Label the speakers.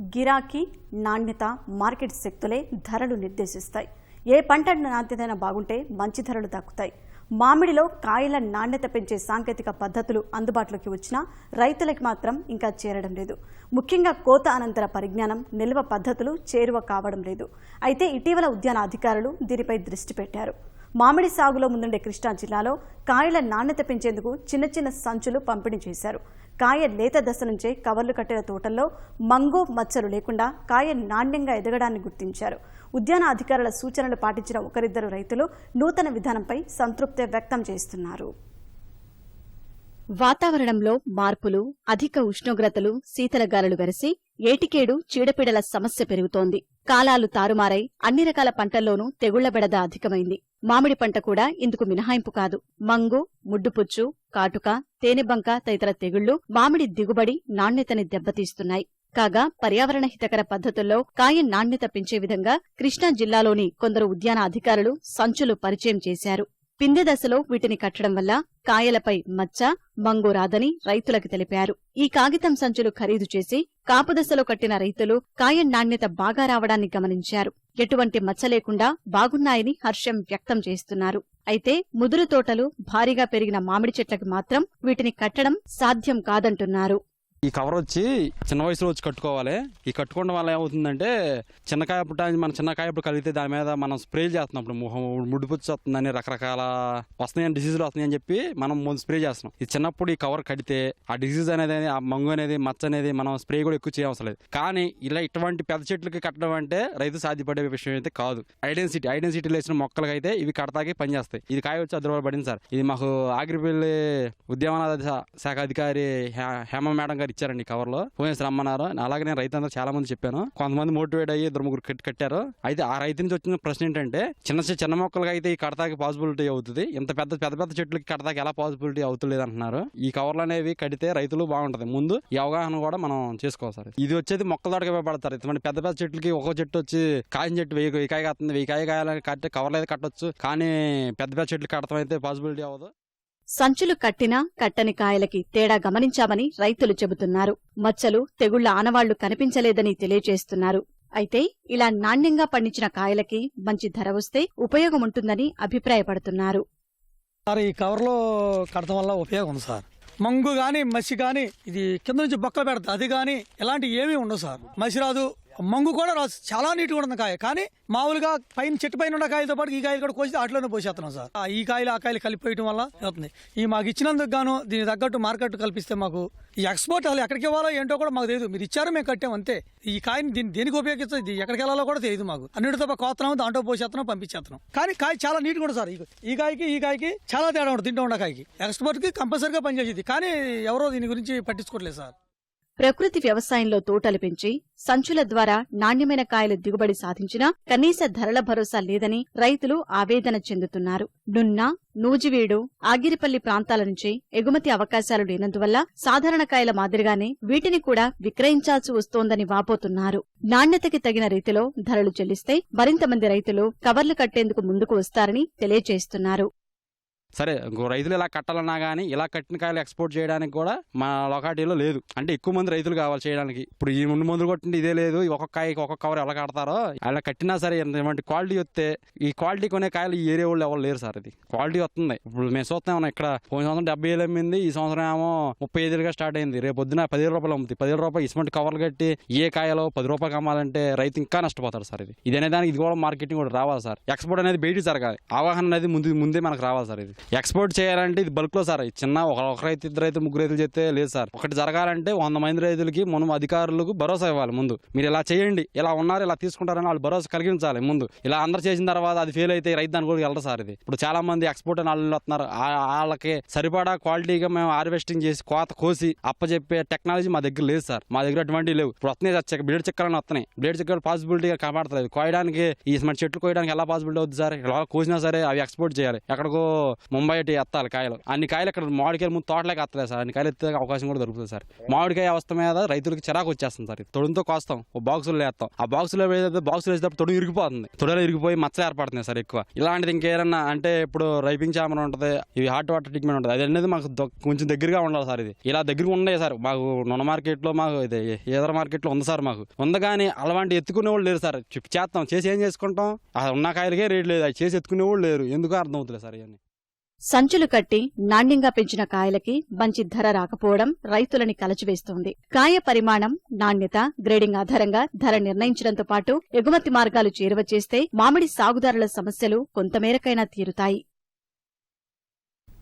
Speaker 1: గిరాకీ నాణ్యత మార్కెట్ శక్తులే ధరలు నిర్దేశిస్తాయి. ఏ పంట నాణ్యతైనా బాగుంటే మంచి ధరలు దక్కుతాయి. మామిడిలో కాయల నాణ్యత పెంచే సాంకేతిక పద్ధతులు అందుబాటులోకి వచ్చినా రైతులకు మాత్రం ఇంకా చేరడం లేదు. ముఖ్యంగా కోత అనంతర పరిజ్ఞానం నిల్వ పద్ధతులు చేరువ కావడం లేదు. అయితే ఇటీవల ఉద్యాన అధికారులు దీనిపై దృష్టి పెట్టారు. మామిడి సాగులో ముందుండే కృష్ణా జిల్లాలో కాయల నాణ్యత పెంచేందుకు చిన్న చిన్న సంచులు పంపిణీ చేశారు. కాయ లేత దశ నుంచే కవర్లు కట్టిన తోటల్లో మంగో మచ్చలు లేకుండా కాయ నాణ్యంగా ఎదగడాన్ని గుర్తించారు. ఉద్యాన అధికారుల సూచనలు పాటించిన ఒకరిద్దరు రైతులు నూతన విధానంపై సంతృప్తి వ్యక్తం చేస్తున్నారు. వాతావరణంలో మార్పులు అధిక ఉష్ణోగ్రతలు శీతల గాలులు వెరసి ఏటికేడు చీడపీడల సమస్య పెరుగుతోంది. కాలాలు తారుమారై అన్ని రకాల పంటల్లోనూ తెగుళ్ళ బెడద అధికమైంది. మామిడి పంట కూడా ఇందుకు మినహాయింపు కాదు. మంగు ముడ్డుపుచ్చు కాటుక తేనెబంక తదితర తెగుళ్ళు మామిడి దిగుబడి నాణ్యతని దెబ్బతీస్తున్నాయి. కాగా పర్యావరణ హితకర పద్ధతుల్లో కాయ నాణ్యత పెంచే విధంగా కృష్ణా జిల్లాలోని కొందరు ఉద్యాన అధికారులు సంచులు పరిచయం చేశారు. పిందె దశలో వీటిని కట్టడం వల్ల కాయలపై మచ్చ మంగు రాదని రైతులకు తెలిపారు. ఈ కాగితం సంచులు ఖరీదు చేసి కాపు దశలో కట్టిన రైతులు కాయ నాణ్యత బాగా రావడాన్ని గమనించారు. ఎటువంటి మచ్చ లేకుండా బాగున్నాయని హర్షం వ్యక్తం చేస్తున్నారు. అయితే ముదురు తోటలు భారీగా పెరిగిన మామిడి చెట్లకు మాత్రం వీటిని కట్టడం సాధ్యం కాదంటున్నారు.
Speaker 2: ఈ కవర్ వచ్చి చిన్న వయసులో వచ్చి కట్టుకోవాలి. ఈ కట్టుకోవడం వల్ల ఏమవుతుందంటే చిన్నకాయ పుట్టానికి మన చిన్నకాయ ఇప్పుడు కలిగితే దాని మీద మనం స్ప్రే చేస్తున్నాం. ఇప్పుడు ముఖం ముడిపుచ్చి వస్తుందని రకరకాల వస్తున్నాయని డిసీజులు వస్తున్నాయని చెప్పి మనం ముందు స్ప్రే చేస్తున్నాం. ఈ చిన్నప్పుడు ఈ కవర్ కడితే ఆ డిసీజ్ అనేది ఆ మంగు అనేది మచ్చ అనేది మనం స్ప్రే కూడా ఎక్కువ చేయవసరం లేదు. కానీ ఇలా ఇటువంటి పెద్ద చెట్లకి కట్టడం అంటే రైతు సాధ్యపడే విషయం అయితే కాదు. ఐడెన్సిటీ ఐడెన్సిటీలో వేసిన మొక్కలకి అయితే ఇవి కడతాకి పనిచేస్తాయి ఇది కాయ వచ్చి అర్ధ పడింది సార్. ఇది మాకు ఆగిరిపల్లి ఉద్యానవన శాఖ అధికారి హేమ మేడం గారు ఇచ్చారండి ఈ కవర్లో. రమ్మన్నారు. అలాగే నేను రైతులందరూ చాలా మంది చెప్పాను. కొంతమంది మోటివేట్ అయ్యి ఇద్దరు ముగ్గురు కట్టి కట్టారు. అయితే ఆ రైతు నుంచి వచ్చిన ప్రశ్న ఏంటంటే చిన్న చిన్న మొక్కలకి అయితే ఈ కడతాకి పాసిబిలిటీ అవుతుంది. ఇంత పెద్ద పెద్ద పెద్ద చెట్లకి కడతాకి ఎలా పాసిబిలిటీ అవుతలేదు అంటున్నారు. ఈ కవర్లు అనేవి కడితే రైతులు బాగుంటది. ముందు ఈ అవగాహన కూడా మనం చేసుకోవాలి సార్. ఇది వచ్చేది మొక్కల తోటకి ఉపయోగపడతారు ఇటువంటి పెద్ద పెద్ద చెట్లకి ఒక చెట్టు వచ్చి కాయని చెట్టు వెయ్యి వెయ్యి కాయ కాస్తుంది. వెయ్యి కాయ కాయాలని కట్టే కవర్లు అయితే కట్టొచ్చు. కానీ పెద్ద పెద్ద చెట్లు కడతాం అయితే పాసిబిలిటీ అవ్వదు.
Speaker 1: సంచులు కట్టినా కట్టని కాయలకి తేడా గమనించామని రైతులు చెబుతున్నారు. మచ్చలు తెగుళ్ళ ఆనవాళ్ళు కనిపించలేదని తెలియజేస్తున్నారు. అయితే ఇలా నాణ్యంగా పండించిన కాయలకి మంచి ధర వస్తే ఉపయోగముంటుందని అభిప్రాయపడుతున్నారు.
Speaker 3: సార్ ఈ కవర్లో కడటం వల్ల ఉపయోగం సార్. మంగు కానీ మసి కానీ ఇది కింద నుంచి బొక్క పెడతా అది కానీ ఇలాంటి ఏమీ ఉండవు సార్. మసి రాదు మంగు కూడా రాదు చాలా నీట్గా ఉంటుంది కాయ. కానీ మామూలుగా పైన చెట్టు పైన ఉన్న కాయలతో పాటు ఈ కాయలు కూడా కోసి వాటిలోనే పోసేస్తున్నాం సార్. ఈ కాయలు ఆ కాయలు కలిపిపోయటం వల్ల అవుతుంది. ఈ మాకు ఇచ్చినందుకు గాను దీని తగ్గట్టు మార్కెట్ కల్పిస్తే మాకు ఈ ఎక్స్పోర్ట్ అసలు ఎక్కడికి ఇవ్వాలో ఏంటో కూడా మాకు తెలియదు. మీరు ఇచ్చారు మేము కట్టాం అంతే. ఈ కాయని దీన్ని దేనికి ఉపయోగిస్తుంది ఎక్కడికి వెళ్ళాలో కూడా తెలియదు మాకు. అన్నిటితో పాటు కోస్తున్నాం దాంట్లో పోసేస్తున్నాం పంపించేస్తున్నాం. కానీ కాయ చాలా నీట్గా ఉంటుంది సార్. ఈ- ఈ కాయకి ఈ కాయకి చాలా తేడా ఉంటుంది తింటూ ఉన్న కాయకి. ఎక్స్పోర్ట్కి కంపల్సరీగా పనిచేసేది. కానీ ఎవరో దీని గురించి పట్టించుకోవట్లేదు సార్.
Speaker 1: ప్రకృతి వ్యవసాయంలో తోటలు పెంచి సంచుల ద్వారా నాణ్యమైన కాయలు దిగుబడి సాధించినా కనీస ధరల భరోసా లేదని రైతులు ఆవేదన చెందుతున్నారు. నున్న నూజివీడు ఆగిరిపల్లి ప్రాంతాల నుంచి ఎగుమతి అవకాశాలు లేనందువల్ల సాధారణ కాయల మాదిరిగానే వీటిని కూడా విక్రయించాల్సి వస్తోందని వాపోతున్నారు. నాణ్యతకి తగిన రీతిలో ధరలు చెల్లిస్తే మరింత మంది రైతులు కవర్లు కట్టేందుకు ముందుకు వస్తారని తెలియజేస్తున్నారు.
Speaker 2: సరే రైతులు ఇలా కట్టాలన్నా కానీ ఇలా కట్టిన కాయలు ఎక్స్పోర్ట్ చేయడానికి కూడా మా లొకాలిటీలో లేదు. అంటే ఎక్కువ మంది రైతులు కావాలి చేయడానికి. ఇప్పుడు ఈ ముందు మందులు కొట్టింది ఇదే లేదు. ఒక్కొక్క కాయకి ఒక్కొక్క కవర్ ఎలా కడతారో అలా కట్టినా సరే ఇటువంటి క్వాలిటీ వస్తే ఈ క్వాలిటీ కొనే కాయలు ఈ ఏరియా వాళ్ళు ఎవరు లేరు సార్ ఇది. క్వాలిటీ వస్తుంది. ఇప్పుడు మేము చూస్తాం ఇక్కడ పోయిన సంవత్సరం డెబ్బై ఏళ్ళు అమ్మింది ఈ సంవత్సరం ఏమో ముప్పై ఐదులుగా స్టార్ట్ అయింది. రేపు పొద్దున పదిహేను రూపాయలు అమ్ముతుంది పదిహేను రూపాయలు ఇటువంటి కవర్లు కట్టి ఏ కాయలో పది రూపాయలు అమ్మాలంటే రైతు ఇంకా నష్టపోతాడు సార్ ఇది. ఇది అనే దానికి ఇది కూడా మార్కెటింగ్ కూడా రావాలి సార్. ఎక్స్పోర్ట్ అనేది బయట జరగాలి. అవగాహన అనేది ముందు ముందే మనకు రావాలి సార్ ఇది. ఎక్స్పోర్ట్ చేయాలంటే ఇది బల్క్లో సార్. ఇది చిన్న ఒక ఒక రైతు ఇద్దరు రైతులు ముగ్గురు రైతులు చెప్తే లేదు సార్. ఒకటి జరగాలంటే వంద మంది రైతులకి మనం అధికారులకు భరోసా ఇవ్వాలి ముందు. మీరు ఇలా చేయండి. ఇలా ఉన్నారు ఇలా తీసుకుంటారని వాళ్ళు భరోసా కలిగించాలి ముందు. ఇలా అందరు చేసిన తర్వాత అది ఫెయిల్ అయితే రైతు దాని కూడా వెళ్ళరు సార్ ఇది. ఇప్పుడు చాలా మంది ఎక్స్పోర్ట్ అని వాళ్ళు వస్తున్నారు. వాళ్ళకి సరిపడా క్వాలిటీగా మేము హార్వెస్టింగ్ చేసి కోత కోసి అప్పచెప్పే టెక్నాలజీ మా దగ్గర లేదు సార్. మా దగ్గర అటువంటి లేవు. ఇప్పుడు వస్తున్నాయి బ్లేడ్ చెక్కలని వస్తున్నాయి. బ్లేడ్ చెక్కలు పాసిబిలిటీగా కనబడతలేదు కోయడానికి ఈ మన చెట్లు కోయడానికి ఎలా పాసిబిలిటీ అవుతుంది సార్? ఇలా కోసినా సరే అవి ఎక్స్పోర్ట్ చేయాలి. ఎక్కడికో ముంబై అటు ఎత్తాలి కాయలు. అన్ని కాయలు ఇక్కడ మామిడికాయలు ముందు తోటలోకి ఎత్తలేదు సార్. అన్ని కాయలు ఎత్తే అవకాశం కూడా దొరుకుతుంది సార్. మామిడికాయ అవస్థ మీద రైతులకు చిరాకు వచ్చేస్తుంది సార్. తొడుతో కోస్తాం. ఓ బాక్సులు వేస్తాం ఆ బాక్సులో వేసేది బాక్సులు వేసేటప్పుడు తొడు ఇరిగిపోతుంది. తొడలో ఇరిగిపోయి మచ్చలు ఏర్పడుతున్నాయి సార్ ఎక్కువ. ఇలాంటిది ఇంకేదన్నా అంటే ఇప్పుడు రైపింగ్ చామర్ ఉంటుంది ఇవి హాట్ వాటర్ ట్రీట్మెంట్ ఉంటుంది. అది అనేది మాకు కొంచెం దగ్గరగా ఉండాలి సార్ ఇది. ఇలా దగ్గరగా ఉండే సార్. మాకు నొన మార్కెట్లో మాకు ఇది ఏదర మార్కెట్లో ఉంది సార్ మాకు. ఉంది కానీ అలాంటి ఎత్తుకునే వాళ్ళు లేరు సార్. చేస్తాం. చేసి ఏం చేసుకుంటాం? అది ఉన్న కాయలకే రేట్ లేదు. అది చేసి ఎత్తుకునే వాళ్ళు లేరు. ఎందుకు అర్థం అవుతుంది సార్ ఇవన్నీ.
Speaker 1: సంచులు కట్టి నాణ్యంగా పెంచిన కాయలకి మంచి ధర రాకపోవడం రైతులని కలచివేస్తోంది. కాయ పరిమాణం నాణ్యత గ్రేడింగ్ ఆధారంగా ధర నిర్ణయించడంతో పాటు ఎగుమతి మార్గాలు చేరువ చేస్తే మామిడి సాగుదారుల సమస్యలు కొంతమేరకైనా తీరుతాయి.